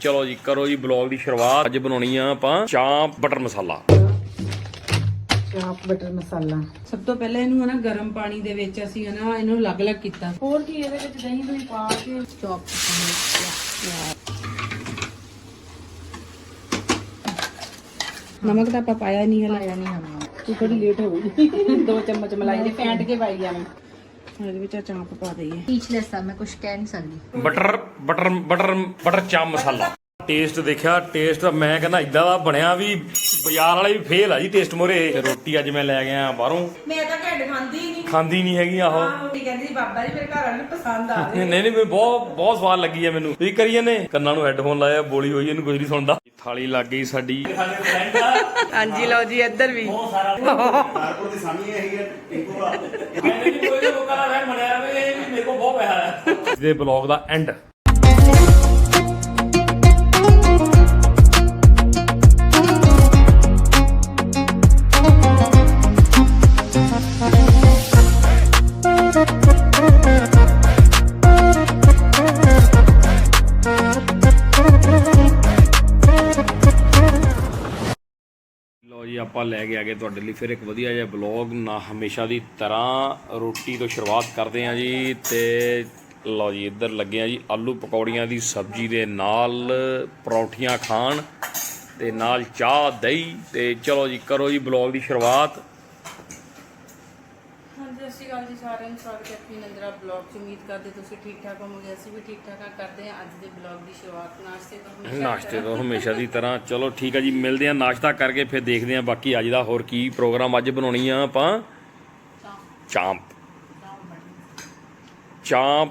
ਚਲੋ ਜੀ ਕਰੋ ਜੀ ਬਲੌਗ ਦੀ ਸ਼ੁਰੂਆਤ। ਅੱਜ ਬਣਾਉਣੀ ਆ ਆਪਾਂ ਚਾਂਪ ਬਟਰ ਮਸਾਲਾ। ਚਾਪ ਬਟਰ ਮਸਾਲਾ। ਸਭ ਤੋਂ ਪਹਿਲਾਂ ਇਹਨੂੰ ਹਨਾ ਗਰਮ ਪਾਣੀ ਦੇ ਵਿੱਚ ਅਸੀਂ ਹਨਾ ਇਹਨੂੰ ਅਲੱਗ-ਅਲੱਗ ਕੀਤਾ। ਹੋਰ ਕੀ ਇਹਦੇ ਵਿੱਚ ਦਹੀਂ ਦਹੀਂ ਪਾ ਕੇ ਚਾਪ ਨਮਕ ਤਾਂ ਆਪਾਂ ਪਾਇਆ ਨਹੀਂ ਹਲਾ। ਪਾਇਆ ਨਹੀਂ ਹਮਾ ਤੂੰ ਥੋੜੀ ਲੇਟ ਹੋ ਗਈ। ਦੋ ਚਮਚ ਮਲਾਈ ਦੇ ਫੈਂਟ ਕੇ ਪਾਈ ਜਾਣਾ ਇਹਦੇ ਵਿੱਚ ਆਹ ਚਾਂਪ ਪਾ ਦਈਏ। ਸਪੀਚਲੈਸ ਆ ਮੈਂ ਕੁਝ ਕਹਿ ਨਹੀਂ ਸਕਦੀ। Butter butter butter butter chaap masala. Taste ਦੇਖਿਆ ਟੇਸਟ ਮੈਂ ਕਹਿੰਦਾ ਇਦਾਂ ਦਾ ਬਣਿਆ ਵੀ ਬਾਜ਼ਾਰ ਵਾਲੇ ਵੀ ਫੇਲ ਆ ਜੀ ਟੇਸਟ ਮੋਰੇ। ਰੋਟੀ ਅੱਜ ਮੈਂ ਲੈ ਗਿਆ ਬਾਹਰੋਂ। ਮੈਂ ਤਾਂ ਘੱਟ ਖਾਂਦੀ ਨਹੀਂ ਖਾਂਦੀ ਨਹੀਂ ਹੈਗੀ ਆਹੋ। ਰੋਟੀ ਕਹਿੰਦੀ ਸੀ, ਬਾਬਾ ਜੀ ਮੇਰੇ ਘਰ ਵਾਲੇ ਨੂੰ ਪਸੰਦ ਆ ਨਹੀਂ ਨਹੀਂ ਮੈਨੂੰ ਬਹੁਤ ਬਹੁਤ ਸਵਾਦ ਲੱਗੀ ਹੈ ਮੈਨੂੰ। ਤੁਸੀਂ ਕਰੀਏ ਨੇ ਕੰਨਾਂ ਨੂੰ ਹੈੱਡਫੋਨ ਲਾਇਆ ਬੋਲੀ ਹੋਈ ਇਹਨੂੰ ਕੁਝ ਨਹੀਂ ਸੁਣਦਾ। ਥਾਲੀ ਲੱਗ ਗਈ ਸਾਡੀ। ਹਾਂਜੀ ਲਓ ਜੀ ਇੱਧਰ ਵੀ। ਕਾਰਪੋਰ ਦੀ ਸਾਮੀ ਇਹੀ ਹੈ ਟਿੰਕੂ ਆ। ਦੇ ਬਲੌਗ ਦਾ ਐਂਡ ਲੈ ਕੇ ਆ ਗਏ ਤੁਹਾਡੇ ਲਈ। ਫਿਰ ਇੱਕ ਵਧੀਆ ਜਿਹਾ ਬਲੌਗ ਨਾ ਹਮੇਸ਼ਾ ਦੀ ਤਰ੍ਹਾਂ ਰੋਟੀ ਤੋਂ ਸ਼ੁਰੂਆਤ ਕਰਦੇ ਹਾਂ ਜੀ ਤੇ ਲਓ ਜੀ, ਇੱਧਰ ਲੱਗੇ ਆ ਜੀ, ਆਲੂ ਪਕੌੜੀਆਂ ਦੀ ਸਬਜ਼ੀ ਦੇ ਨਾਲ ਪਰੌਂਠੀਆਂ ਖਾਣ ਤੇ ਨਾਲ ਚਾਹ, ਦਹੀਂ ਤੇ ਚਲੋ ਜੀ, ਕਰੋ ਜੀ ਬਲੌਗ ਦੀ ਸ਼ੁਰੂਆਤ। ਸਾਰਿਆਂ ਨੂੰ ਸਵਾਗਤ ਹੈ ਆਪਣੀ ਨੰਦਰਾ ਬਲੌਗ ਚ। ਉਮੀਦ ਕਰਦੇ ਤੁਸੀਂ ਠੀਕ ਠਾਕ ਹੋਵੋਗੇ ਅਸੀਂ ਵੀ ਠੀਕ ਠਾਕ ਹਾਂ ਕਰਦੇ ਹਾਂ ਅੱਜ ਦੇ ਬਲੌਗ ਦੀ ਸ਼ੁਰੂਆਤ। ਨਾਸ਼ਤੇ ਤੋਂ ਹਮੇਸ਼ਾ ਨਾਸ਼ਤੇ ਤੋਂ ਹਮੇਸ਼ਾ ਦੀ ਤਰ੍ਹਾਂ। ਚਲੋ ਠੀਕ ਆ ਜੀ ਮਿਲਦੇ ਆ ਨਾਸ਼ਤਾ ਕਰਕੇ ਫਿਰ ਦੇਖਦੇ ਆ ਬਾਕੀ ਅੱਜ ਦਾ ਹੋਰ ਕੀ ਪ੍ਰੋਗਰਾਮ ਅੱਜ ਬਣਾਉਣੀ ਆ ਆਪਾਂ। ਚਾਂਪ। ਚਾਂਪ।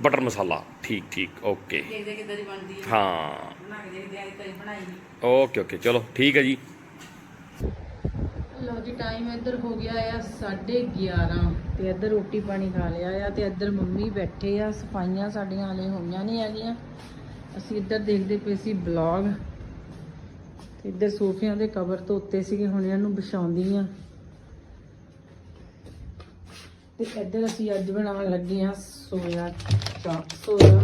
ਬਟਰ ਮਸਾਲਾ। ਠੀਕ ਠੀਕ ਓਕੇ। ਦੇਖਦੇ ਕਿੱਦਾਂ ਦੀ ਬਣਦੀ ਹੈ ਹਾਂ। ਬਣਾ ਕੇ ਦੇਖਦੇ ਆ ਕਈ ਬਣਾਈ ਨਹੀਂ ਓਕੇ ਓਕੇ। ਚਲੋ ਠੀਕ ਹੈ ਜੀ। ਲਓ ਜੀ ਟਾਈਮ ਇੱਧਰ ਹੋ ਗਿਆ ਆ 11:30 ਤੇ ਇੱਧਰ ਰੋਟੀ ਪਾਣੀ ਖਾ ਲਿਆ ਆ ਤੇ ਇੱਧਰ ਮੰਮੀ ਬੈਠੇ ਆ, ਸਫਾਈਆਂ ਸਾਡੀਆਂ ਹਲੇ ਹੋਈਆਂ ਨਹੀਂ ਹੈਗੀਆਂ। ਅਸੀਂ ਇੱਧਰ ਦੇਖਦੇ ਪਏ ਸੀ ਬਲੌਗ ਤੇ ਇੱਧਰ ਸੋਫਿਆਂ ਦੇ ਕਵਰ ਧੋਤੇ ਸੀਗੇ, ਹੁਣ ਇਹਨਾਂ ਨੂੰ ਵਿਛਾਉਂਦੀ ਆ। ਤੇ ਇੱਧਰ ਅਸੀਂ ਅੱਜ ਬਣਾਉਣ ਲੱਗੇ ਆ soya chaap soya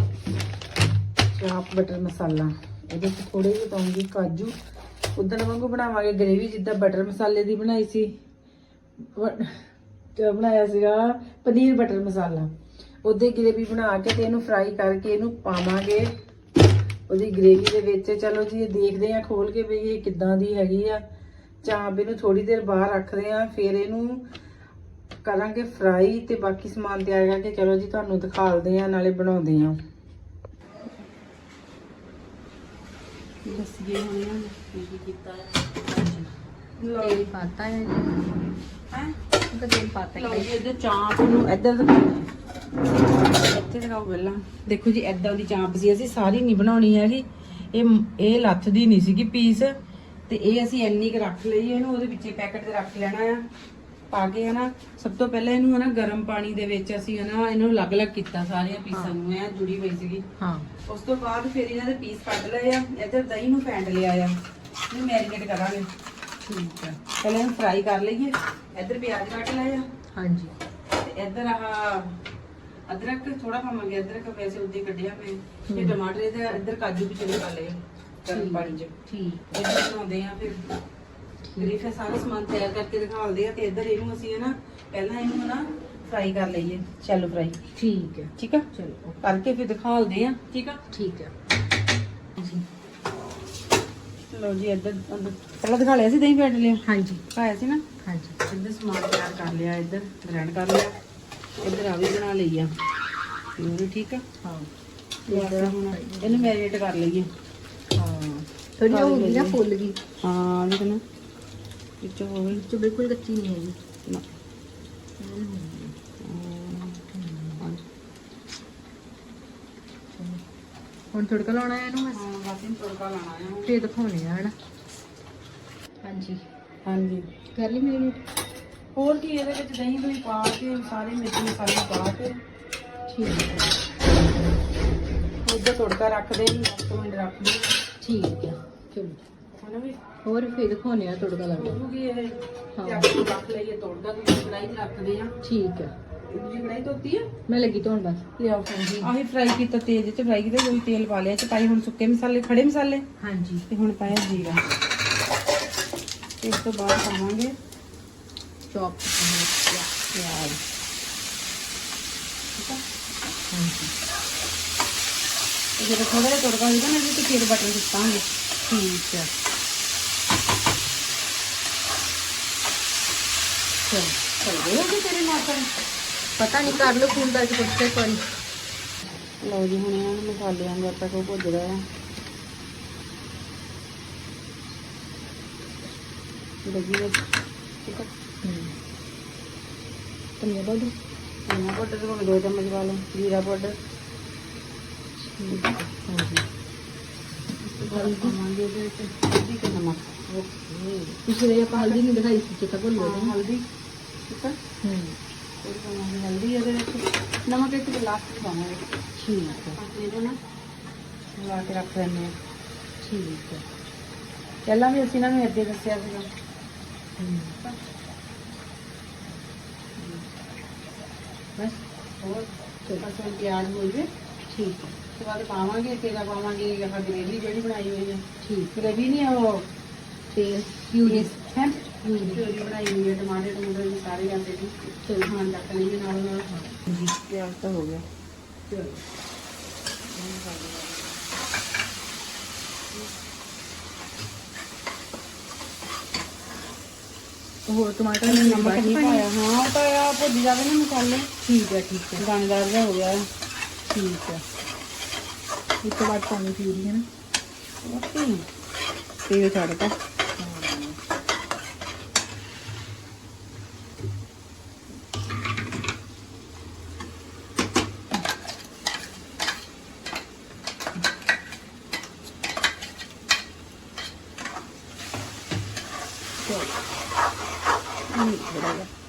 chaap butter masala. ਇਹਦੇ ਵਿੱਚ ਥੋੜੇ ਜਿਹੇ ਪਾਉਂਗੀ ਕਾਜੂ। ਉਦੋਂ ਵਾਂਗੂ ਬਣਾਵਾਂਗੇ ਗ੍ਰੇਵੀ, ਜਿੱਦਾਂ ਬਟਰ ਮਸਾਲੇ ਦੀ ਬਣਾਈ ਸੀ। ਤੇ ਬਣਾਇਆ ਸੀਗਾ ਪਨੀਰ ਬਟਰ ਮਸਾਲਾ। ਉਹਦੇ ਗ੍ਰੇਵੀ ਬਣਾ ਕੇ ਤੇ ਇਹਨੂੰ ਫਰਾਈ ਕਰਕੇ ਇਹਨੂੰ ਪਾਵਾਂਗੇ। ਉਹਦੀ ਗ੍ਰੇਵੀ ਦੇ ਵਿੱਚ ਚਲੋ ਜੀ, ਇਹ ਦੇਖਦੇ ਆ ਖੋਲ ਕੇ ਵੀ ਇਹ ਕਿੱਦਾਂ ਦੀ ਹੈਗੀ ਆ। ਚਾਂਪ ਇਹਨੂੰ ਥੋੜੀ ਦੇਰ ਬਾਹਰ ਰੱਖਦੇ ਆ ਫਿਰ ਇਹਨੂੰ ਕਰਾਂਗੇ ਫਰਾਈ ਤੇ ਬਾਕੀ ਸਮਾਨ ਤਿਆਰ ਕਰਕੇ ਚਲੋ ਜੀ, ਤੁਹਾਨੂੰ ਦਿਖਾਲਦੇ ਆ ਨਾਲੇ ਬਣਾਉਂਦੇ ਆ ਦੱਸੀਏ ਹੁਣ ਇਹਨਾਂ ਨੇ ਕੀ ਕੀਤਾ ਤੇਲ ਪਾਤਾ ਹੈ ਹੈ? ਉਹਦਾ ਤੇਲ ਪਾਤਾ ਲਓ ਹੈ ਜੀ ਇਹਦੇ ਚਾਂਪ ਨੂੰ ਇੱਧਰ ਦਿਖਾਓ। ਇੱਥੇ ਦਿਖਾਓ ਪਹਿਲਾਂ। ਦੇਖੋ ਜੀ ਐਦਾਂ ਦੀ ਚਾਂਪ ਸੀ। ਅਸੀਂ ਸਾਰੀ ਨਹੀਂ ਬਣਾਉਣੀ ਹੈਗੀ। ਇਹ ਇਹ ਲੱਥਦੀ ਨਹੀਂ ਸੀਗੀ ਪੀਸ। ਤੇ ਇਹ ਅਸੀਂ ਇੰਨੀ ਕੁ ਰੱਖ ਲਈ ਇਹਨੂੰ ਉਹਦੇ ਵਿੱਚੇ ਪੈਕਟ ਤੇ ਰੱਖ ਲੈਣਾ ਆ। ਪਾ ਕੇ ਹਨਾ ਸਭ ਤੋਂ ਪਹਿਲਾਂ ਇਹਨੂੰ ਹਨਾ ਗਰਮ ਪਾਣੀ ਦੇ ਵਿੱਚ ਅਸੀਂ ਹਨਾ ਇਹਨੂੰ ਅਲੱਗ-ਅਲੱਗ ਕੀਤਾ ਸਾਰੀਆਂ ਪੀਸਾਂ ਨੂੰ ਐ ਜੁੜੀ ਹੋਈ ਸੀਗੀ। ਹਾਂ। ਉਸ ਤੋਂ ਬਾਅਦ ਫਿਰ ਇਹਨਾਂ ਦੇ ਪੀਸ ਕੱਢ ਲਏ ਆ ਇੱਧਰ ਦਹੀਂ ਨੂੰ ਫੈਂਟ ਲਿਆ ਆ। ਇਹਨੂੰ ਮੈਰੀਨੇਟ ਕਰਾਂਗੇ। ਠੀਕ ਹੈ ਪਹਿਲਾਂ ਇਹਨੂੰ ਫਰਾਈ ਕਰ ਲਈਏ। ਇੱਧਰ ਪਿਆਜ਼ ਕੱਟ ਲਏ ਆ। ਹਾਂਜੀ। ਤੇ ਇੱਧਰ ਆਹ ਅਦਰਕ ਥੋੜਾ ਪਾਵਾਂਗੇ ਅਦਰਕ ਵੈਸੇ ਉੱਦੇ ਕੱਢਿਆ ਮੈਂ। ਤੇ ਟਮਾਟਰ ਇਹਦੇ ਇੱਧਰ ਕਾਜੂ ਵੀ ਚਲੇ ਪਾ ਲਏ ਗਰਮ ਪਾਣੀ ਚ। ਠੀਕ। ਇੱਧਰ ਬਣਾਉਂਦੇ ਆ ਫਿਰ। ਫਿਰ ਸਾਰਾ ਸਮਾਨ ਤਿਆਰ ਕਰਕੇ ਦਿਖਾਉਂਦੇ ਆ ਤੇ ਇੱਧਰ ਇਹਨੂੰ ਅਸੀਂ ਨਾ ਪਹਿਲਾਂ ਇਹਨੂੰ ਨਾ ਫਰਾਈ ਕਰ ਲਈਏ। ਸ਼ੈਲੋ ਫਰਾਈ ਠੀਕ ਹੈ। ਠੀਕ ਆ? ਚਲੋ। ਕਰਕੇ ਫਿਰ ਦਿਖਾਉਂਦੇ ਆ ਠੀਕ ਆ? ਠੀਕ ਹੈ। ਜੀ ਲਓ ਜੀ ਇੱਧਰ ਪਹਿਲਾਂ ਦਿਖਾ ਲਿਆ ਸੀ ਦਹੀਂ ਫੈਂਟ ਲਿਆ ਹਾਂਜੀ। ਪਾਇਆ ਸੀ ਨਾ? ਹਾਂਜੀ। ਇੱਧਰ ਸਮਾਨ ਤਿਆਰ ਕਰ ਲਿਆ ਇੱਧਰ ਗ੍ਰੈਂਡ ਕਰ ਲਿਆ। ਇੱਧਰ ਆ ਵੀ ਬਣਾ ਲਈ ਆ। ਠੀਕ ਆ? ਹਾਂ। ਇਹਨੂੰ ਮੈਰੀਨੇਟ ਕਰ ਲਈਏ। ਹਾਂ। ਥੋੜੀ ਹੋ ਗਈ ਨਾ ਫੁੱਲ ਗਈ ਹਾਂ ਦੇਖ ਨਾ। ਵਿੱਚੋਂ ਹੋਵੇ ਜੋ ਬਿਲਕੁਲ ਕੱਚੀ ਨਹੀਂ ਹੈਗੀ। ਨਾ। ਹੁਣ ਤੜਕਾ ਲਾਉਣਾ ਹੈ ਇਹਨੂੰ ਬਸ? ਹਾਂ ਬਸ ਇਹਨੂੰ ਤੜਕਾ ਲਾਣਾ ਹੈ ਫੇਰ ਦਿਖਾਉਣੇ ਆ ਹਨਾ? ਹਾਂਜੀ। ਹਾਂਜੀ। ਕਰ ਲਈ ਮੈਰੀਨੇਟ ਹੋਰ ਕੀ ਇਹਦੇ ਵਿੱਚ ਦਹੀਂ ਦਹੀਂ ਪਾ ਕੇ ਸਾਰੇ ਮਿਰਚ ਮਸਾਲੇ ਪਾ ਕੇ। ਠੀਕ ਹੈ। ਉਹਦਾ ਤੜਕਾ ਰੱਖਦੇ ਨਹੀਂ 10 ਮਿੰਟ ਰੱਖਦੇ ਠੀਕ ਹੈ। ਚਲੋ ਹਨਾ ਵੀ ਹੋਰ ਫੇਰ ਦਿਖਾਉਣੇ ਆ ਤੜਕਾ ਲਾਉਣਾ ਹੋਊਗੀ ਇਹ ਹਾਂ। ਤੇ ਆਪਾਂ ਰੱਖ ਲਈਏ ਤੜਕਾ ਤੁਸੀਂ ਕੜਾਈ 'ਚ ਰੱਖਦੇ ਆ ਠੀਕ ਹੈ। ਦੂਜੀ ਕੜਾਈ ਧੋਤੀ ਆ? ਮੈਂ ਲੱਗੀ ਧੋਣ ਬਸ। ਲਿਆਓ ਹਾਂਜੀ ਆਹੀ ਫਰਾਈ ਕੀਤਾ ਤੇਲ ਚ ਫਰਾਈ ਕੀਤਾ ਕੋਈ ਤੇਲ ਪਾ ਲਿਆ ਚ ਪਾਈ ਹੁਣ ਸੁੱਕੇ ਮਸਾਲੇ ਖੜੇ ਮਸਾਲੇ? ਹਾਂਜੀ। ਤੇ ਹੁਣ ਪਾਇਆ ਜੀਰਾ। ਤੇ ਇਸ ਤੋਂ ਬਾਅਦ ਪਾਵਾਂਗੇ ਚੌਪ ਪਿਆਜ਼। ਠੀਕ ਆ? ਹਾਂਜੀ। ਤੇ ਜਦੋਂ ਥੋੜਾ ਜਿਹਾ ਤੜਕਾ ਹੋਏਗਾ ਨਾ ਇਹਦੇ ਤੇ ਫਿਰ ਬਟਰ ਦਿੱਤਾਂਗੇ ਠੀਕ ਹੈ। ਚਲ ਚਲ ਗਏ ਹੋਗੇ ਤੇਰੇ ਮਾਤਾ ਪਤਾ ਨਹੀਂ ਕਰ ਲਓ ਫੋਨ ਕਰਕੇ ਪੁੱਛ ਕੇ ਕੋਈ ਲਓ ਜੀ ਹੁਣ ਇਹਨਾਂ ਨੂੰ ਮਸਾਲਿਆਂ ਦਾ ਤੱਕ ਉਹ ਭੁੱਜ ਰਿਹਾ ਹੈ ਲੱਗੀ ਵਿੱਚ ਠੀਕ ਆ ਧਨੀਆ ਪਾਊਡਰ ਧਨੀਆ ਪਾਊਡਰ ਤੋਂ ਦੋ ਚਮਚ ਪਾ ਲਓ ਜੀਰਾ ਪਾਊਡਰ ਹਾਂਜੀ ਹਲਦੀ ਪਾਵਾਂਗੇ ਇਹਦੇ ਵਿੱਚ ਹਲਦੀ ਤੇ ਨਮਕ ਓਕੇ ਪਿਛਲੇ ਆਪਾਂ ਹਲਦੀ ਨਹੀਂ ਦਿਖਾਈ ਸੀ ਚੇਤਾ ਭੁੱਲ ਹਾਂ, ਗਏ ਹਲਦੀ। ਠੀਕ ਹੂੰ। ਫਿਰ ਪਾਵਾਂਗੇ ਹਲਦੀ ਇਹਦੇ ਵਿੱਚ। ਨਮਕ ਇੱਕ ਵਿੱਚ ਪਾਵਾਂਗੇ। ਠੀਕ ਹੈ ਆਪਾਂ ਨਾਲ ਮਿਲਾ ਕੇ ਰੱਖ ਲੈਂਦੇ ਹਾਂ ਠੀਕ ਹੈ ਪਹਿਲਾਂ ਵੀ ਅਸੀਂ ਇਹਨਾਂ ਨੂੰ ਇੱਦਾਂ ਦੱਸਿਆ ਸੀਗਾ। ਹੂੰ। ਬਸ। ਹੋਰ? ਬਸ ਹੁਣ ਪਿਆਜ਼ ਹੋ ਜਵੇ ਠੀਕ ਹੈ ਉਸ ਤੋਂ ਬਾਅਦ ਪਾਵਾਂਗੇ ਤੇਰਾ ਪਾਵਾਂਗੇ। ਆਹ ਗ੍ਰੇਵੀ ਜਿਹੜੀ ਬਣਾਈ ਹੋਈ ਹੈ ਠੀਕ ਗ੍ਰੇਵੀ ਨਹੀਂ ਉਹ। ਤੇ ਪਿਊਰੀ ਹੈ? ਪਿਊਰੀ ਪਿਊਰੀ ਬਣਾਈ ਹੋਈ ਹੈ ਟਮਾਟਰ ਟਮੂਟਰ ਵੀ ਸਾਰੇ ਜਾਂਦੇ ਜੀ ਚਲ ਹਾਂ ਚੱਕ ਲਈਏ ਨਾਲ ਨਾਲ। ਜੀ ਪਿਆਜ਼ ਤਾਂ ਹੋ ਗਿਆ। ਚਲੋ। ਹੋਰ ਟਮਾਟਰ ਨਮਕ ਨਮਕ ਨਹੀਂ ਪਾਇਆ। ਹਾਂ ਉਹ ਤਾਂ ਆ ਭੁੱਜ ਜਾਵੇ ਨਾ ਮਸਾਲੇ ਠੀਕ ਹੈ ਠੀਕ ਹੈ। ਦਾਣੇਦਾਰ ਜਿਹਾ ਹੋ ਗਿਆ। ਠੀਕ ਹੈ। ਇਸ ਤੋਂ ਬਾਅਦ ਪਾਣੀ ਪਿਊਰੀ ਹੈ ਨਾ। ਤੇਲ ਛੱਡਤਾ ਨਹੀਂ ਥੋੜਾ ਜਿਹਾ ਵਾਕਈ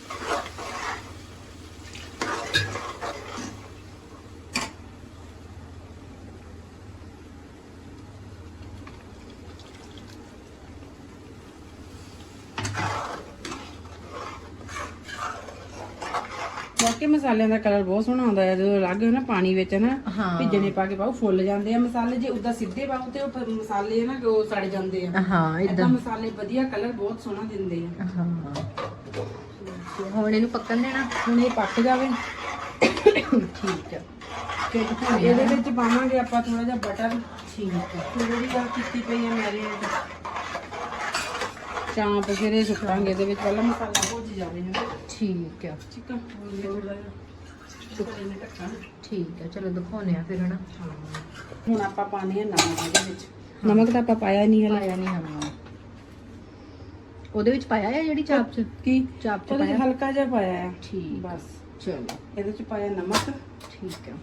ਮਸਾਲਿਆਂ ਦਾ ਕਲਰ ਬਹੁਤ ਸੋਹਣਾ ਆਉਂਦਾ ਹੈ ਜਦੋਂ ਲੱਗ ਨਾ ਪਾਣੀ ਵਿੱਚ ਨਾ ਹਾਂ। ਭਿੱਜਣੇ ਪਾ ਕੇ ਪਾਓ ਫੁੱਲ ਜਾਂਦੇ ਆ ਮਸਾਲੇ ਜੇ ਉਦਾਂ ਸਿੱਧੇ ਪਾਓ ਤੇ ਉਹ ਫਿਰ ਮਸਾਲੇ ਨਾ ਉਹ ਸੜ ਜਾਂਦੇ ਆ। ਹਾਂ ਇਦਾਂ ਮਸਾਲੇ ਵਧੀਆ ਕਲਰ ਬਹੁਤ ਸੋਹਣਾ ਦਿੰਦੇ ਆ। ਹਾਂ। ਤੇ ਹੁਣ ਇਹਨੂੰ ਪੱਕਣ ਦੇਣਾ? ਹੁਣ ਇਹ ਪੱਕ ਜਾਵੇ। ਠੀਕ ਹੈ ਫਿਰ ਹੁਣ ਇਹਦੇ ਵਿੱਚ ਪਾਵਾਂਗੇ ਆਪਾਂ ਥੋੜਾ ਜਿਹਾ ਬਟਰ ਠੀਕ ਹੈ ਥੋੜੀ ਆ ਕੀਤੀ ਪਈ ਆ ਮੈਰੀਨੇਟ। ਚਾਂਪ ਫਿਰ ਇਹ ਸੁੱਟਾਂਗੇ ਇਹਦੇ ਵਿੱਚ। ਪਹਿਲਾਂ ਮਸਾਲਾ ਭੁੱਜ ਜਾਵੇ ਠੀਕ ਹੈ ਠੀਕ ਆ? ਥੋੜਾ ਜਿਹਾ। ਠੀਕ ਹੈ ਚਲੋ ਦਿਖਾਉਨੇ ਆ ਫਿਰ ਹਨਾ? ਹੁਣ ਆਪਾਂ ਪਾਣੇ ਆ ਨਮਕ ਇਹਦੇ ਵਿੱਚ। ਨਮਕ ਤਾਂ ਆਪਾਂ ਪਾਇਆ ਨਹੀਂ ਹਲੇ। ਪਾਇਆ ਨਹੀਂ ਹਾਂ ਉਹਦੇ ਵਿੱਚ ਪਾਇਆ ਹੈ ਜਿਹੜੀ ਚਾਪ ਚ? ਕੀ? ਚਾਪ ਚ ਪਾਇਆ? ਹਲਕਾ ਜਿਹਾ ਪਾਇਆ ਆ। ਠੀਕ। ਬਸ। ਚਲੋ। ਇਹਦੇ ਚ ਪਾਇਆ ਨਮਕ। ਠੀਕ ਹੈ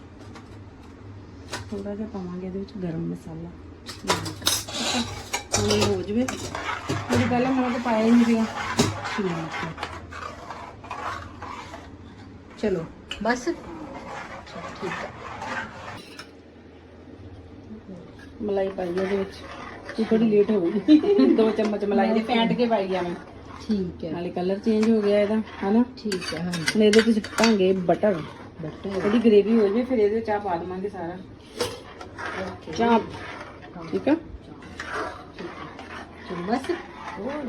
ਥੋੜਾ ਜਿਹਾ ਪਾਵਾਂਗੇ ਇਹਦੇ ਵਿੱਚ ਗਰਮ ਮਸਾਲਾ। ਹੁਣ ਇਹ ਹੋ ਜਵੇ। ਉਹਦੇ ਪਹਿਲਾਂ ਨਮਕ ਪਾਇਆ ਹੀ ਨਹੀਂ ਸੀਗਾ। ਹੈ ਚਲੋ ਬਸ। ਠੀਕ ਹੈ ਮਲਾਈ ਪਾਈ ਆ ਇਹਦੇ ਵਿੱਚ। ਇਹ ਥੋੜੀ ਲੇਟ ਹੋ ਗਈ। ਦੋ ਚਮਚ ਮਲਾਈ ਦੇ ਫੈਂਟ ਕੇ ਪਾਈ ਆ ਮੈਂ। ਠੀਕ ਹੈ। ਨਾਲੇ ਕਲਰ ਚੇਂਜ ਹੋ ਗਿਆ ਇਹਦਾ ਹਨਾ? ਠੀਕ ਹੈ ਹਾਂਜੀ। ਹੁਣ ਇਹਦੇ ਵਿੱਚ ਪਾਵਾਂਗੇ ਬਟਰ ਬਟਰ ਇਹਦੀ ਗ੍ਰੇਵੀ ਹੋ ਜਾਵੇ ਫਿਰ ਇਹਦੇ ਵਿੱਚ ਆ ਪਾ ਦੇਵਾਂਗੇ ਸਾਰਾ। ਓਕੇ ਠੀਕ ਆ? ਚਲੋ ਬਸ।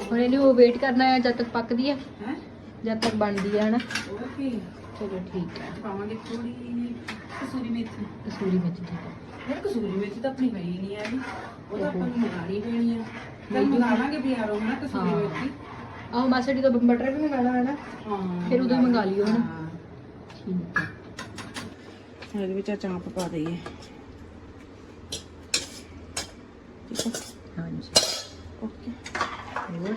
ਹੁਣ ਇਹਨੂੰ ਵੇਟ ਕਰਨਾ ਹੈ ਜਦ ਤੱਕ ਪੱਕਦੀ ਹੈ ਹੈ? ਜਦ ਤੱਕ ਬਣਦੀ ਹੈ ਹਨਾ ਓਕੇ ਚਲੋ ਠੀਕ ਹੈ ਪਾਵਾਂਗੇ ਥੋੜੀ ਕਸੂਰੀ ਮੇਥੀ। ਕਸੂਰੀ ਮੇਥੀ ਠੀਕ ਹੈ ਯਾਰ ਕਸੂਰੀ ਮੇਥੀ ਤਾਂ ਆਪਣੀ ਪਈ ਨਹੀਂ ਆ ਉਹ ਤਾਂ ਆਪਾਂ ਨੂੰ ਮੰਗਾਣੀ ਪੈਣੀ ਆ। ਤਾਂ ਮੰਗਾ ਲਾਂਗੇ ਬਾਜ਼ਾਰੋਂ ਹਨਾ ਕਸੂਰੀ। ਮੇਥੀ। ਆਹ ਮਾਸੜੀ ਤੋਂ ਬਟਰ ਵੀ ਮੰਗਾਣਾ ਹੈ ਨਾ ਹਾਂ। ਫਿਰ ਉਦੋਂ ਹੀ ਮੰਗਾ ਲਿਓ ਹਨਾ। ਠੀਕ ਹੈ ਹੁਣ ਇਹਦੇ ਵਿੱਚ ਆ ਚਾਂਪ ਪਾ ਦਈਏ। ਠੀਕ ਆ। ਹਾਂਜੀ। ਓਕੇ। ਹੋਰ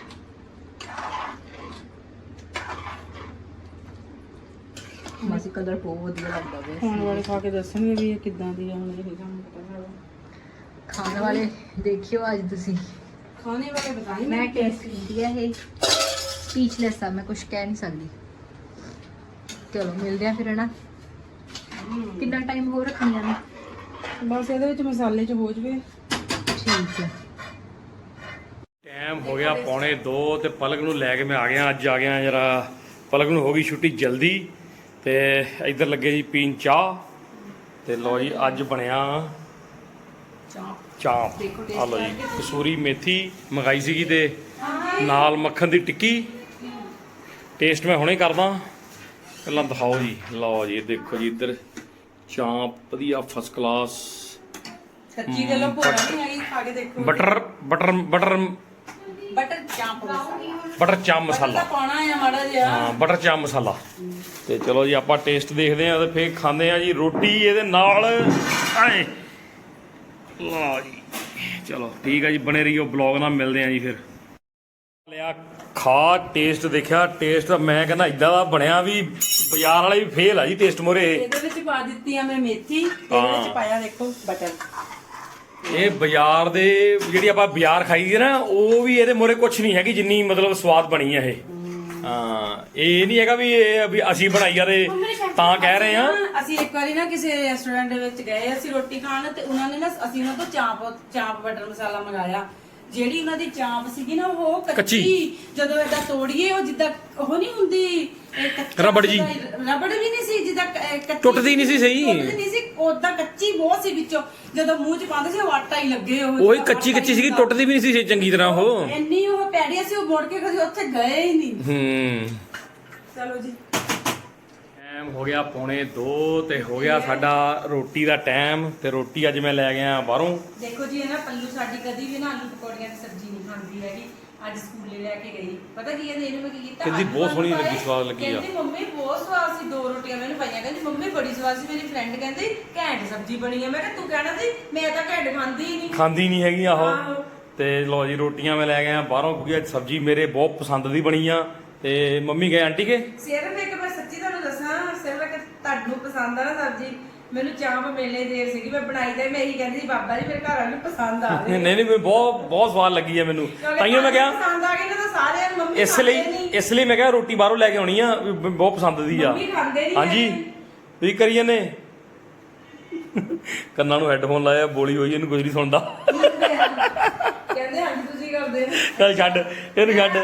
ਮਾਸੀ ਕਲਰ ਬਹੁਤ ਵਧੀਆ ਲੱਗਦਾ ਵੇ ਖਾਣ ਵਾਲੇ ਖਾ ਕੇ ਦੱਸਣਗੇ ਵੀ ਇਹ ਕਿੱਦਾਂ ਦੀ ਆ ਹੁਣ ਇਹ ਤੁਹਾਨੂੰ ਪਤਾ ਹੈ ਖਾਣ ਵਾਲੇ ਦੇਖਿਓ ਅੱਜ ਤੁਸੀਂ। ਖਾਣੇ ਵਾਲੇ ਬਤਾਈ ਮੈਂ ਟੇਸਟ ਕੀਤੀ ਹੈ ਇਹ। ਸਪੀਚਲੈਸ ਆ ਮੈਂ ਕੁਝ ਕਹਿ ਨਹੀਂ ਸਕਦੀ। ਚਲੋ ਮਿਲਦੇ ਆ ਫਿਰ ਹਨਾ? ਕਿੰਨਾ ਟਾਈਮ ਹੋਰ ਰੱਖਣੀਆਂ ਨੇ ਬਸ ਇਹਦੇ ਵਿੱਚ ਮਸਾਲੇ ਚ ਹੋ ਜਵੇ। ਠੀਕ ਹੈ ਟਾਈਮ ਹੋ ਗਿਆ ਪੌਣੇ 2 ਤੇ ਪਲਕ ਨੂੰ ਲੈ ਕੇ ਮੈਂ ਆ ਗਿਆ ਅੱਜ ਆ ਗਿਆ ਜਰਾ। ਪਲਕ ਨੂੰ ਹੋ ਗਈ ਛੁੱਟੀ ਜਲਦੀ ਤੇ ਇੱਧਰ ਲੱਗੇ ਜੀ ਪੀਣ ਚਾਹ ਤੇ ਲੋ ਜੀ ਅੱਜ ਬਣਿਆ ਚਾਪ ਆ ਲੋ ਜੀ। ਕਸੂਰੀ ਮੇਥੀ ਮੰਗਾਈ ਸੀਗੀ ਤੇ ਨਾਲ ਮੱਖਣ ਦੀ ਟਿੱਕੀ। ਟੇਸਟ ਮੈਂ ਹੁਣੇ ਕਰਦਾ। ਪਹਿਲਾਂ ਦਿਖਾਓ ਜੀ। ਲਓ ਜੀ ਦੇਖੋ ਜੀ ਇੱਧਰ ਚਾਂਪ ਵਧੀਆ ਫਸਟ ਕਲਾਸ ਸੱਚੀ ਗੱਲ ਭੋਰਾ ਨਹੀਂ ਹੈਗੀ ਖਾ ਕੇ ਦੇਖੋ। ਬਟਰ ਬਟਰ ਬਟਰ ਚਾਂਪ ਮਸਾਲਾ। ਬਟਰ ਚਾਂਪ ਮਸਾਲਾ ਤਾਂ ਪਾਉਣਾ ਆ ਮਾੜਾ ਜਿਹਾ। ਹਾਂ ਬਟਰ ਚਾਂਪ ਮਸਾਲਾ। ਤੇ ਚਲੋ ਜੀ ਆਪਾਂ ਟੇਸਟ ਦੇਖਦੇ ਆਂ ਤੇ ਫੇਰ ਖਾਂਦੇ ਆਂ ਜੀ ਰੋਟੀ ਇਹਦੇ ਨਾਲ। ਆਏ। ਲਓ ਜੀ। ਚਲੋ ਠੀਕ ਆ ਜੀ ਬਣੇ ਰਹੀਓ ਬਲੌਗ ਨਾਲ ਮਿਲਦੇ ਆਂ ਜੀ ਫਿਰ। ਲਿਆ ਖਾ ਟੇਸਟ ਦੇਖਿਆ ਟੇਸਟ ਮੈਂ ਕਹਿੰਦਾ ਇਦਾਂ ਦਾ ਬਣਿਆ ਵੀ ਬਾਜ਼ਾਰ ਵਾਲੇ ਵੀ ਫੇਲ ਆ ਜੀ ਟੇਸਟ ਮੋਰੇ। ਇਹਦੇ ਵਿੱਚ ਪਾ ਦਿੱਤੀ ਆ ਮੈਂ ਮੇਥੀ ਇਹਦੇ। ਵਿੱਚ ਪਾਇਆ ਦੇਖੋ ਬਟਰ। ਇਹ ਬਾਜ਼ਾਰ ਦੇ ਜਿਹੜੀ ਆਪਾਂ ਬਾਜ਼ਾਰ ਖਾਈ ਹੈ ਨਾ ਉਹ ਵੀ ਇਹਦੇ ਮੋਰੇ ਕੁਝ ਨਹੀਂ ਹੈਗੀ ਜਿੰਨੀ ਮਤਲਬ ਸਵਾਦ ਬਣੀ ਹੈ ਇਹ। ਹਾਂ ਇਹ ਨਹੀਂ ਹੈਗਾ ਵੀ ਇਹ ਵੀ ਅਸੀਂ ਬਣਾਈ ਆ ਤੇ ਤਾਂ ਕਹਿ ਰਹੇ ਆ ਅਸੀਂ ਇੱਕ ਵਾਰੀ ਨਾ ਕਿਸੇ ਰੈਸਟੋਰੈਂਟ ਦੇ ਵਿੱਚ ਗਏ ਅਸੀਂ ਰੋਟੀ ਖਾਣ ਤੇ ਉਹਨਾਂ ਨੇ ਨਾ ਅਸੀਂ ਉਹਨਾਂ ਤੋਂ ਚਾਂਪ ਚਾਂਪ ਬਟਰ ਮਸਾਲਾ ਮੰਗਾਇਆ। ਜਿਹੜੀ ਉਹਨਾਂ ਦੀ ਚਾਂਪ ਸੀਗੀ ਨਾ ਉਹ ਕੱਚੀ। ਜਦੋਂ ਏਦਾਂ ਤੋੜੀਏ ਉਹ ਜਿੱਦਾਂ ਉਹ ਨਹੀਂ ਹੁੰਦੀ ਰਬੜ ਜੀ। ਰਬੜ ਵੀ ਨਹੀਂ ਸੀ ਜਿੱਦਾਂ ਟੁੱਟਦੀ ਨਹੀਂ ਸੀ ਸਹੀ। ਟੁੱਟਦੀ ਨਹੀਂ ਸੀ ਉਦਾਂ ਕੱਚੀ ਬਹੁਤ ਸੀ ਵਿੱਚੋਂ ਜਦੋਂ ਮੂੰਹ 'ਚ ਪਾਉਂਦੇ ਸੀ ਉਹ ਆਟਾ ਹੀ ਲੱਗੇ ਉਹ ਉਹੀ ਕੱਚੀ ਕੱਚੀ ਸੀਗੀ। ਟੁੱਟਦੀ ਵੀ ਨਹੀਂ ਸੀ ਚੰਗੀ ਤਰ੍ਹਾਂ ਉਹ ਇੰਨੀ ਉਹ ਪੈੜੀ ਸੀ ਉਹ ਮੁੜ ਕੇ ਕਦੇ ਉੱਥੇ ਗਏ ਹੀ ਨਹੀਂ ਹੂੰ ਚਲੋ ਜੀ ਟਾਈਮ ਹੋ ਗਿਆ ਪੌਣੇ 2 ਤੇ ਹੋ ਗਿਆ ਸਾਡਾ ਰੋਟੀ ਦਾ ਟਾਈਮ ਤੇ ਰੋਟੀ ਅੱਜ ਮੈਂ ਲੈ ਗਿਆ ਬਾਹਰੋਂ। ਦੇਖੋ ਜੀ ਇਹ ਨਾ ਪੱਲੂ ਸਾਡੀ ਕਦੀ ਵੀ ਨਾ ਆਲੂ ਪਕੌੜੀਆਂ ਦੀ ਸਬਜ਼ੀ ਨਹੀਂ ਖਾਂਦੀ ਹੈਗੀ। ਅੱਜ ਸਕੂਲੇ ਲੈ ਕੇ ਗਈ। ਪਤਾ ਕੀ ਇਹਨੇ ਇਹਨੂੰ ਮੈਂ ਕੀ ਕੀਤਾ? ਕਹਿੰਦੀ ਬਹੁਤ ਸੋਹਣੀ। ਲੱਗੀ, ਸਵਾਦ ਲੱਗੀ ਆ। ਕਹਿੰਦੀ ਮੰਮੀ ਬਹੁਤ ਸਵਾਦ ਸੀ ਦੋ ਰੋਟੀਆਂ ਮੈਨੂੰ ਪਾਈਆਂ। ਕਹਿੰਦੀ ਮੰਮੀ ਬੜੀ ਸਵਾਦ ਸੀ ਮੇਰੀ ਫਰੈਂਡ ਕਹਿੰਦੀ ਘੈਂਟ ਸਬਜ਼ੀ ਬਣੀ ਹੈ ਮੈਂ ਕਿਹਾ ਤੂੰ ਕਹਿਣਾ ਸੀ ਮੈਂ ਤਾਂ ਘੈਂਟ ਖਾਂਦੀ ਹੀ ਨਹੀਂ। ਖਾਂਦੀ ਨਹੀਂ ਹੈਗੀ ਆਹੋ। ਤੇ ਲੋ ਜੀ ਰੋਟੀਆਂ ਮੈਂ ਲੈ ਗਿਆ ਬਾਹਰੋਂ ਕਿਉਂਕਿ ਅੱਜ ਸਬਜ਼ੀ ਮੇਰੇ ਬਹੁਤ ਪਸੰਦ ਦੀ ਬਣੀ ਆ। ਤੇ ਮੰਮੀ ਗਏ ਆਂਟੀ ਕੇ? ਸਿਰਫ ਇੱਕ ਮੈਂ ਸੱਚੀ ਤੁਹਾਨੂੰ ਦੱਸਾਂ ਸਿਰਫ ਇੱਕ ਤੁਹਾਨੂੰ ਪਸੰਦ ਆ ਨਾ ਸਬਜ਼ੀ? ਮੈਨੂੰ ਚਾਂਪ ਮੇਲੇ ਦੇਰ ਸੀਗੀ ਮੈਂ ਬਣਾਈ ਤੇ ਮੈਂ ਇਹੀ ਕਹਿੰਦੀ ਸੀ ਬਾਬਾ ਜੀ ਮੇਰੇ ਘਰ ਵਾਲੇ ਨੂੰ ਪਸੰਦ ਆ ਨਹੀਂ ਗਈ ਨਹੀਂ ਮੈਨੂੰ ਬਹੁਤ ਬਹੁਤ ਸਵਾਦ ਲੱਗੀ ਆ ਮੈਨੂੰ। ਤਾਈਓ ਮੈਂ ਕਿਹਾ ਪਸੰਦ ਆ ਗਈ ਨਾ ਤਾਂ ਸਾਰਿਆਂ ਨੂੰ ਮੰਮੀ ਇਸ ਲਈ ਖਾਂਦੇ ਨਹੀਂ। ਇਸ ਲਈ ਮੈਂ ਕਿਹਾ ਰੋਟੀ ਬਾਹਰੋਂ ਲੈ ਕੇ ਆਉਣੀ ਆ ਵੀ ਬ- ਬਹੁਤ ਪਸੰਦ ਦੀ ਆ। ਮੰਮੀ ਖਾਂਦੇ ਨਹੀਂ ਹਾਂਜੀ। ਹੈਗੇ। ਤੁਸੀਂ ਕਰੀ ਜਾਂਦੇ। ਕੰਨਾਂ ਨੂੰ ਹੈੱਡਫੋਨ ਲਾਇਆ ਬੋਲੀ ਹੋਈ ਇਹਨੂੰ ਕੁਝ ਨਹੀਂ ਸੁਣਦਾ। ਕਹਿੰਦੇ ਹਾਂਜੀ ਤੁਸੀਂ ਕਰਦੇ ਨੇ ਚੱਲ ਛੱਡ ਇਹਨੂੰ ਛੱਡ।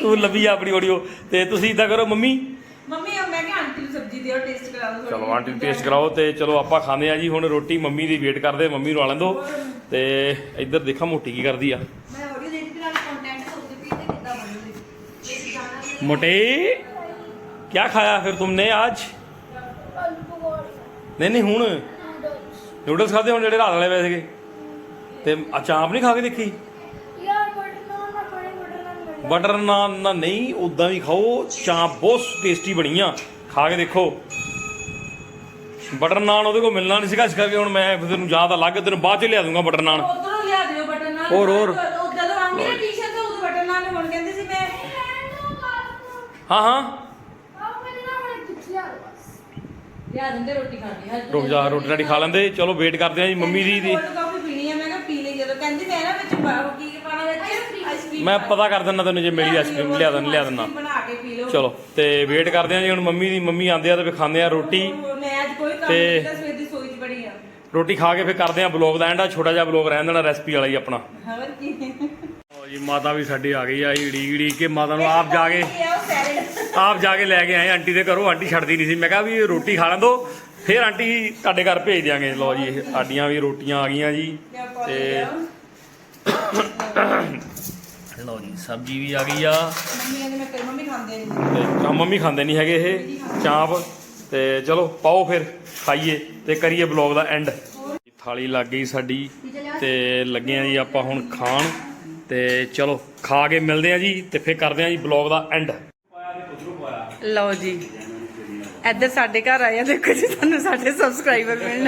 ਤੂੰ ਲੱਭੀ ਆ ਆਪਣੀ ਆਡੀਓ ਤੇ ਤੁਸੀਂ ਇਦਾਂ ਕਰੋ ਮੰਮੀ। ਮੰਮੀ ਮੈਂ ਕਿਹਾ ਆਂਟੀ ਨੂੰ ਸਬਜ਼ੀ ਦਿਓ ਟੇਸਟ ਕਰਾਓ ਚਲੋ ਆਂਟੀ ਟੇਸਟ ਕਰਾਓ ਤੇ ਚਲੋ ਆਪਾਂ ਖਾਂਦੇ ਆ ਜੀ। ਹੁਣ ਰੋਟੀ ਮੰਮੀ ਦੀ ਵੇਟ ਕਰਦੇ ਮੰਮੀ ਨੂੰ ਆ ਲੈਣ ਦਿਓ ਤੇ ਇੱਧਰ ਦੇਖਾਂ ਮੋਟੀ ਕੀ ਕਰਦੀ ਆ। ਮੈਂ ਮੋਟੇ ਕੀ ਖਾਇਆ ਫਿਰ ਤੁਮਨੇ ਅੱਜ? ਨਹੀਂ ਨਹੀਂ ਹੁਣ। ਨੂਡਲਸ ਖਾਦੇ ਹੁਣ ਜਿਹੜੇ ਰਾਤ ਵਾਲੇ ਵੈਸੇ ਕੇ ਤੇ ਅਚਾਪ ਨਹੀਂ ਖਾ ਕੇ ਦੇਖੀ? ਬਟਰ ਨਾਨ ਨਾ ਨਹੀਂ ਉਦਾਂ ਵੀ ਖਾਓ। ਚਾਂਪ ਬਹੁਤ ਟੇਸਟੀ ਬਣੀ ਆ ਖਾ ਕੇ ਦੇਖੋ। ਬਟਰ ਨਾਨ ਉਹਦੇ ਕੋਲ ਮਿਲਣਾ ਨਹੀਂ ਸੀਗਾ ਇਸ ਕਰਕੇ ਹੁਣ ਮੈਂ ਫਿਰ ਤੈਨੂੰ ਯਾਦ ਅਲੱਗ ਤੈਨੂੰ ਬਾਅਦ ਚ ਲਿਆ ਦੂੰਗਾ ਬਟਰ ਨਾਨ। ਉਧਰੋਂ ਲਿਆ ਦਿਓ ਬਟਨ ਨਾਲ ਹੋਰ, ਹੋਰ। ਉਹ ਜਦੋਂ ਆਉਂਦੀ ਨਾ ਟੀ-ਸ਼ਰਟ ਤੇ ਉਦੋਂ ਬਟਨ ਨਾਲ ਹੁਣ ਕਹਿੰਦੇ ਸੀ ਮੈਂ। ਹਾਂ ਹਾਂ। ਆ ਲਿਆ ਦਿੰਦੇ ਰੋਟੀ ਖਾਣੀ ਹੈ ਰੁਕ ਜਾ ਰੋਟੀ ਰਾਟੀ ਖਾ ਲੈਂਦੇ। ਚਲੋ ਵੇਟ ਕਰਦੇ ਆ ਜੀ ਮੰਮੀ ਦੀ। ਦੀ ਕੋਲਡ ਕਾਫੀ ਪੀਣੀ ਹੈ ਮੈਂ ਕਿਹਾ ਪੀ ਲਈ ਜਦੋਂ। ਕਹਿੰਦੀ ਮੈਂ ਨਾ ਵਿੱਚ ਪਾਓ ਕੀ ਕੀ ਪਾਣਾ ਵਿੱਚ? ਆਈਸਕ੍ਰੀਮ ਮੈਂ ਪਤਾ ਕਰ ਦਿੰਦਾ ਤੈਨੂੰ ਜੇ ਮੇਰੀ ਆਈਸਕ੍ਰੀਮ ਲਿਆ ਦਿੰਦਾ ਲਿਆ ਦਿੰਦਾ। ਬਣਾ ਕੇ ਪੀ ਲਓ। ਚਲੋ ਤੇ ਵੇਟ ਕਰਦੇ ਆ ਜੀ ਹੁਣ ਮੰਮੀ ਦੀ ਮੰਮੀ ਆਂਦੇ ਆ ਤੇ ਫਿਰ ਖਾਂਦੇ ਆ ਰੋਟੀ। ਤੇ- ਨਹੀਂ ਕੀਤਾ ਸਵੇਰ ਦੀ ਸੋਈ ਚ ਬੜੀ ਆ। ਰੋਟੀ ਖਾ ਕੇ ਫਿਰ ਕਰਦੇ ਆ ਬਲੌਗ ਦਾ ਐਂਡ ਆ ਛੋਟਾ ਜਿਹਾ ਬਲੌਗ ਰਹਿਣ ਦੇਣਾ ਰੈਸਪੀ ਵਾਲਾ ਹੀ ਆਪਣਾ। ਹੋਰ ਕੀ? ਲਓ ਜੀ ਮਾਤਾ ਵੀ ਸਾਡੀ ਆ ਗਈ ਆ ਈੜੀ ਈੜੀ ਕੇ ਮਾਤਾ ਨੂੰ ਆਪ ਜਾ ਕੇ ਇਹ ਆ ਸੈਲਡ ਆਪ ਜਾ ਕੇ ਲੈ ਕੇ ਆਏ ਆਂਟੀ ਦੇ ਘਰੋਂ ਆਂਟੀ ਛੱਡਦੀ ਨਹੀਂ ਸੀ। ਮੈਂ ਕਿਹਾ ਵੀ ਰੋਟੀ ਖਾ ਲੈਂਦੋ ਫਿਰ ਆਂਟੀ ਤੁਹਾਡੇ ਘਰ ਭੇਜ ਦਿਆਂਗੇ। ਲਓ ਜੀ ਇਹ ਸਾਡੀਆਂ ਵੀ ਰੋਟੀਆਂ ਆ ਗਈਆਂ ਜੀ ਤੇ ਲਓ ਜੀ ਸਬਜ਼ੀ ਵੀ ਆ ਗਈ ਆ। ਮੰਮੀ ਕਹਿੰਦੀ ਮੈਂ ਕਰੀ ਮੰਮੀ ਖਾਂਦੇ ਨਹੀਂ ਤੇ ਚਾਹ ਮੰਮੀ ਖਾਂਦੇ ਨਹੀਂ ਹੈਗੇ ਇਹ ਚਾਂਪ। ਤੇ ਚਲੋ ਪਾਓ ਫਿਰ। ਖਾਈਏ ਤੇ ਕਰੀਏ ਬਲੌਗ ਦਾ ਐਂਡ ਥਾਲੀ ਲੱਗ ਗਈ ਸਾਡੀ ਤੇ ਲੱਗੇ ਆ ਜੀ ਆਪਾਂ ਹੁਣ ਖਾਣ। ਤੇ ਚਲੋ ਖਾ ਕੇ ਮਿਲਦੇ ਆ ਜੀ ਤੇ ਫਿਰ ਕਰਦੇ ਆ ਜੀ ਬਲੌਗ ਦਾ ਐਂਡ ਲਓ ਜੀ। ਇੱਧਰ ਸਾਡੇ ਘਰ ਆਏ ਆ ਦੇਖੋ ਜੀ ਤੁਹਾਨੂੰ ਸਾਡੇ ਸਬਸਕ੍ਰਾਈਬਰ ਮਿਲਣ।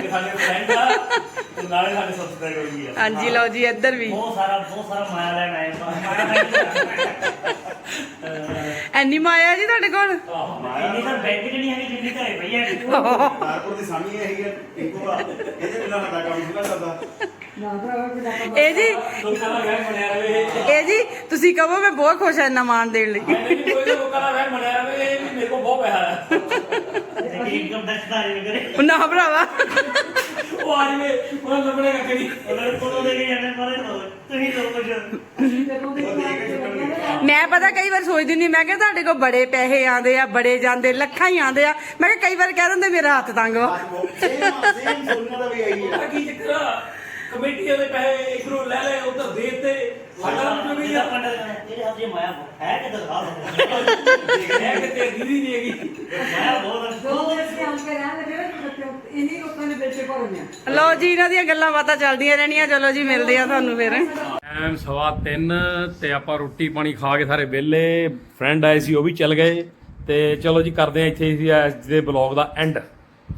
ਨਾਲੇ ਸਾਡੇ ਸਬਸਕ੍ਰਾਈਬਰ ਵੀ ਆ। ਹਾਂਜੀ ਲਓ ਜੀ ਇੱਧਰ ਵੀ। ਬਹੁਤ ਸਾਰਾ ਬਹੁਤ ਸਾਰਾ ਮਾਇਆ ਲੈਣ ਆਏ ਮਾਇਆ ਐਨੀ ਮਾਇਆ ਜੀ ਤੁਹਾਡੇ ਕੋਲ? ਇੰਨੀ ਤਾਂ ਬੈਂਕ ਚ ਨਹੀਂ ਹੈਗੀ ਜਿੰਨੀ ਘਰੇ ਪਈ ਹੈ ਕਾਰਪੋਰ ਦੀ ਸਾਮੀ ਹੈਗੀ ਆ ਟਿੰਕੂ ਇਹਦੇ ਬਿਨਾਂ ਸਾਡਾ ਕੰਮ ਨਹੀਂ ਚੱਲਦਾ। ਇਹ ਜੀ ਲੋਕਾਂ ਦਾ ਵਹਿਮ ਬਣਿਆ ਰਵੇ ਇਹ ਜੀ ਤੁਸੀਂ ਕਹੋ ਮੈਂ ਬਹੁਤ ਖੁਸ਼ ਹਾਂ ਇੰਨਾ ਮਾਣ ਦੇਣ ਲਈ। ਨਹੀਂ ਕੋਈ ਲੋਕਾਂ ਦਾ ਵਹਿਮ ਬਣਿਆ ਰਵੇ ਇਹ ਵੀ ਮੇਰੇ ਕੋਲ ਬਹੁਤ ਪੈਸਾ ਹੈ। ਲੇਕਿਨ ਇਨਕਮ ਟੈਕਸ ਦਾ ਨਹੀਂ ਕਰੇ। ਉਹ ਨਾ ਭਰਾਵਾ। ਉਹ ਆ ਜਵੇ ਉਹਨਾਂ ਲੱਭਣੇ ਕੱਕੇ ਨਹੀਂ ਉਹਨਾਂ ਕੋਲੋਂ ਦੇ ਕੇ ਜਾਂਦੇ ਮਾਰੇ ਤੁਸੀਂ ਲੋਕ ਕੁਝ ਮੈਂ ਪਤਾ ਕਈ ਵਾਰ ਸੋਚਦੀ ਨਹੀਂ ਮੈਂ ਕਿਹਾ ਤੁਹਾਡੇ ਕੋਲ ਬੜੇ ਪੈਸੇ ਆਉਂਦੇ ਆ ਬੜੇ ਜਾਂਦੇ ਲੱਖਾਂ ਹੀ ਆਉਂਦੇ ਆ। ਮੈਂ ਕਿਹਾ ਕਈ ਵਾਰ ਕਹਿ ਦਿੰਦੇ ਮੇਰਾ ਹੱਥ ਤੰਗ ਵਾ ਸੇਮ ਸੇਮ ਸੋਨੀਆ ਦਾ ਵੀ ਆਈ ਹੈ। ਕੀ ਚੱਕਰ ਆ? ਕਮੇਟੀ ਦੇ ਪੈਸੇ ਇਧਰੋਂ ਲੈ ਲੈ ਉਧਰ ਦੇ ਤੇ ਸਾਡਾ ਨੂੰ ਵੀ ਕਹਿੰਦਾ, ਤੇਰੇ ਹੱਥ 'ਚ ਮਾਇਆ ਬਹੁਤ ਹੈ ਕਿ ਦਿਖਾ ਦੇ ਹੈ ਕਿ ਤੇ ਦੀਦੀ ਨਹੀਂ ਹੈਗੀ? ਮਾਇਆ ਬਹੁਤ ਲਓ ਜੀ ਇਹਨਾਂ ਦੀਆਂ ਗੱਲਾਂ ਬਾਤਾਂ ਚੱਲਦੀਆਂ ਰਹਿਣੀਆਂ। ਚਲੋ ਜੀ ਮਿਲਦੇ ਆ ਤੁਹਾਨੂੰ ਫਿਰ। ਟਾਈਮ ਸਵਾ 3 ਤੇ ਆਪਾਂ ਰੋਟੀ ਪਾਣੀ ਖਾ ਕੇ ਸਾਰੇ ਵਿਹਲੇ। ਫਰੈਂਡ ਆਏ ਸੀ ਉਹ ਵੀ ਚੱਲ ਗਏ। ਤੇ ਚਲੋ ਜੀ ਕਰਦੇ ਆ ਇੱਥੇ ਹੀ ਅੱਜ ਦੇ ਬਲੌਗ ਦਾ ਐਂਡ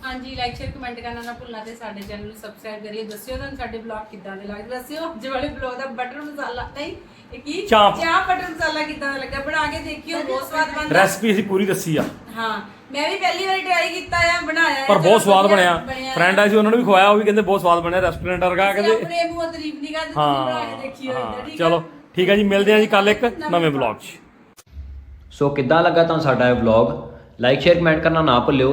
ਹਾਂਜੀ ਲਾਈਕ ਸ਼ੇਅਰ ਕਮੈਂਟ ਕਰਨਾ ਨਾ ਭੁੱਲਣਾ ਤੇ ਸਾਡੇ ਚੈਨਲ ਨੂੰ ਸਬਸਕ੍ਰਾਈਬ ਕਰਿਓ। ਦੱਸਿਓ ਤੁਹਾਨੂੰ ਸਾਡੇ ਬਲੌਗ ਕਿੱਦਾਂ ਦੇ ਲੱਗਦੇ। ਦੱਸਿਓ ਅੱਜ ਵਾਲੇ ਬਲੌਗ ਦਾ ਬਟਰ ਮਸਾਲਾ ਨਹੀਂ ਇਹ ਕੀ? ਚਾਂਪ। ਚਾਂਪ ਬਟਰ ਮਸਾਲਾ ਕਿੱਦਾਂ ਦਾ ਲੱਗਾ? ਬਣਾ ਕੇ ਦੇਖਿਓ ਬਹੁਤ ਸਵਾਦ ਬਣਦਾ। ਰੈਸਪੀ ਅਸੀਂ ਪੂਰੀ ਦੱਸੀ ਆ। ਹਾਂ ਮੈਂ ਵੀ ਪਹਿਲੀ ਵਾਰੀ ਟਰਾਈ ਕੀਤਾ ਆ ਬਣਾਇਆ ਆ, ਪਰ ਚਲੋ ਬਹੁਤ ਸਵਾਦ ਵਧੀਆ ਬਣਿਆ। ਫਰੈਂਡ ਆਏ ਸੀ ਉਹਨਾਂ ਨੂੰ ਵੀ ਖਵਾਇਆ ਉਹ ਵੀ ਕਹਿੰਦੇ ਬਹੁਤ ਸਵਾਦ ਬਣਿਆ ਰੈਸਟੋਰੈਂਟ ਵਰਗਾ ਕਹਿੰਦੇ। ਆਪਣੇ ਮੂੰਹ ਤਾਰੀਫ ਨਹੀਂ ਕਰਦੇ ਤੁਸੀਂ ਬਣਾ ਕੇ ਦੇਖਿਓ ਹਾਂ। ਠੀਕ ਆ? ਚਲੋ ਠੀਕ ਹੈ ਜੀ ਮਿਲਦੇ ਆ ਜੀ ਕੱਲ ਇੱਕ ਨਵੇਂ ਬਲੌਗ 'ਚ। ਸੋ ਕਿੱਦਾਂ ਲੱਗਾ ਤੁਹਾਨੂੰ ਸਾਡਾ ਇਹ ਵਲੌਗ ਲਾਈਕ ਸ਼ੇਅਰ ਕਮੈਂਟ ਕਰਨਾ ਨਾ ਭੁੱਲਿਓ।